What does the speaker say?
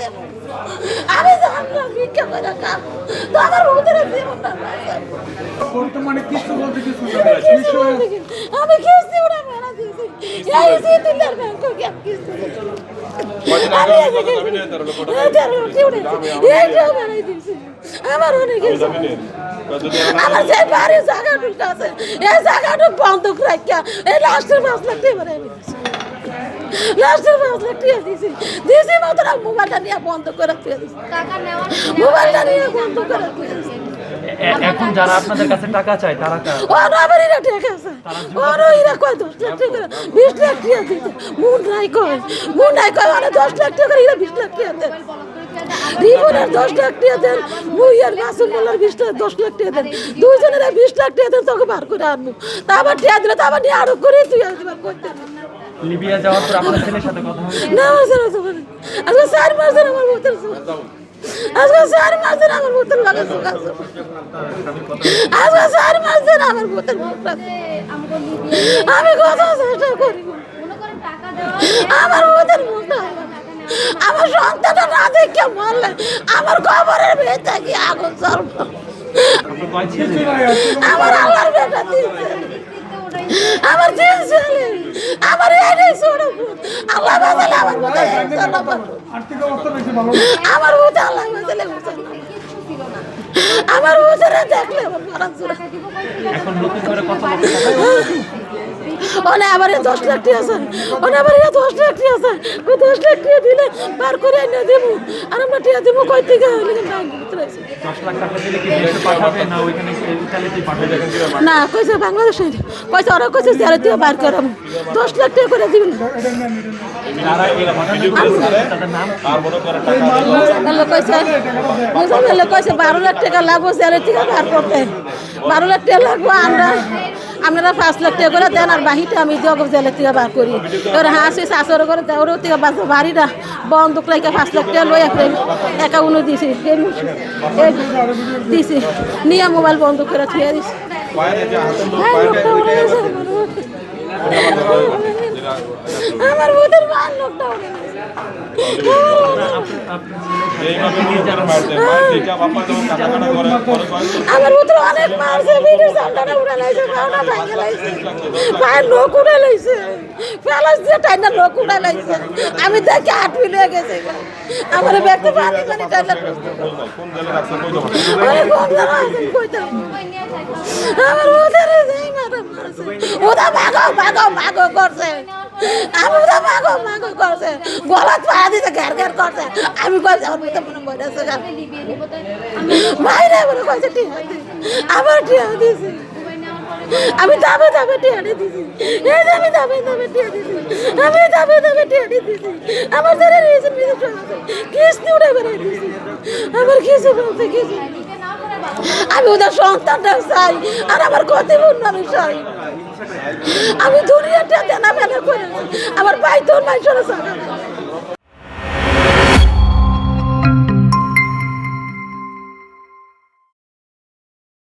দেব আমি জানলাম ভিক্ষা করে খাব তো আমার ভূতের জীবন না বর্তমানে কিছু বলতে কিছু। আমি কিস্তি উড়ে এই ব্যাংক কিস্তি আমি যে এই বানাই দিয়েছি। আমার অনেক আমার যে জায়গাটুকু আছে এই জায়গাটুকু বন্ধক রাখিয়া এই লাস্টের টাকা বানাই দিয়েছি। লাস্টের পাঁচ লাখ টাকা দিয়েছি। দিয়েছি মাত্র মোবাইলটা নিয়ে বন্ধ করে দিয়ে দিয়েছি। মোবাইলটা নিয়ে বন্ধ করে দিয়েছি। এখন যারা আপনাদের কাছে টাকা চায় তারা ওরা আবার এরা ঠিক আছে ওরা এরা কয় দশ লাখ টাকা বিশ লাখ টাকা দিতে মুন নাই কয়। মুন নাই কয় ওরা দশ লাখ টাকা এরা বিশ লাখ টাকা দেন। রিবনের দশ লাখ টাকা দেন মুই আর মাসুম মোল্লার বিশ লাখ দশ লাখ টাকা দেন। দুইজনের বিশ লাখ টাকা দেন তোকে বার করে আনব। তা আবার টাকা দিলে তো আবার নিয়ে আরও করে তুই একবার করতে লিবিয়া যাওয়ার পর আপনার ছেলের সাথে কথা না, আমার আজকে চার মাস আমার বোতল আজকে চার মাস আমার বোতল আজকে চার মাস আমার বোতল আমি চেষ্টা করি আমার বোতল আমার সন্তানটা না দেখে মরলে আমার খবরের ভেতরে কি আগুন জ্বলবো। আমার আল্লাহর বেটা দিয়েছে। আমার তিন ছেলে আমার এটাই ছোট বোন আল্লাহ বাজালে আমার। আমার বুঝে আল্লাহ বাজালে আমার বুঝে দেখলে আমার এখন নতুন করে কথা বলতে চায়? ওনে আবার দশ লাখ টাকা আছে। ওনে আবার দশ লাখ টাকা আছে। ওই দশ লাখ টাকা দিলে বার করে এনে দেবো। আর আমরা টাকা দেবো কই থেকে? হইলে ব্যাংক ভিতরে আছে। দশ লাখ টাকা দিলে কি দেশে পাঠাবে না ওইখানে ইতালিতে পাঠাবে? না কইছে বাংলাদেশে। কইছে ওরা কইছে জেলে থেকে বার করাবো দশ লাখ টাকা করে দিবেন যারা কইছে বারো লাখ টাকা লাগবো করতে। বারো লাখ টাকা লাগবো আমরা। আপনারা পাঁচ লাখ টাকা করে দেন আর বাহিটা আমি যোগ জেলে থেকে বার করি। এবার হাসি শাশুর করে ওরও থেকে বাঁচো বাড়িটা বন্ধুক লাগে পাঁচ লাখ টাকা লই আপনি একাউন্ট দিছি। দিছি নিয়ে মোবাইল বন্ধ করে থুয়ে দিছি। হ্যাঁ, আমার। বোধের মার লোকটা আমার পুত্র অনেক মারছে ভিডিও সামনে উড়ে লাইছে ভাঙে লাইছে লোক উড়ে লাইছে দিয়ে টাইনা লোক উড়ে লাইছে আমি দেখে হাট মিলে গেছে আমার ব্যক্তি পানি পানি টাইনা আমার ওদের ওটা ভাগো ভাগো ভাগো করছে আমি ওটা ভাগো ভাগো করছে। গলাত পায়া দিতে ঘের ঘের করছে। আমি কইছি, আমার ভিতরে মনে মরেছে গা মাইরে বলে কইছে, টিয়া দি আবার টিয়া দিছি। আমি দাবে দাবে টিয়া দিছি। এই আমি দাবে দাবে টিয়া দিছি। আমি দাবে দাবে টিয়া দিছি। আমার ধরে রিজন মিজে চলছে কিস্তি উড়ে বেড়ে দিছি। আমার কিছু বলতে কিছু আমি ওদের সন্তানটা চাই, আর আমার ক্ষতিপূর্ণ আমি চাই। আমি দুনিয়াটা দেনা বেনা করে আমার ভাই তোর ভাই সরে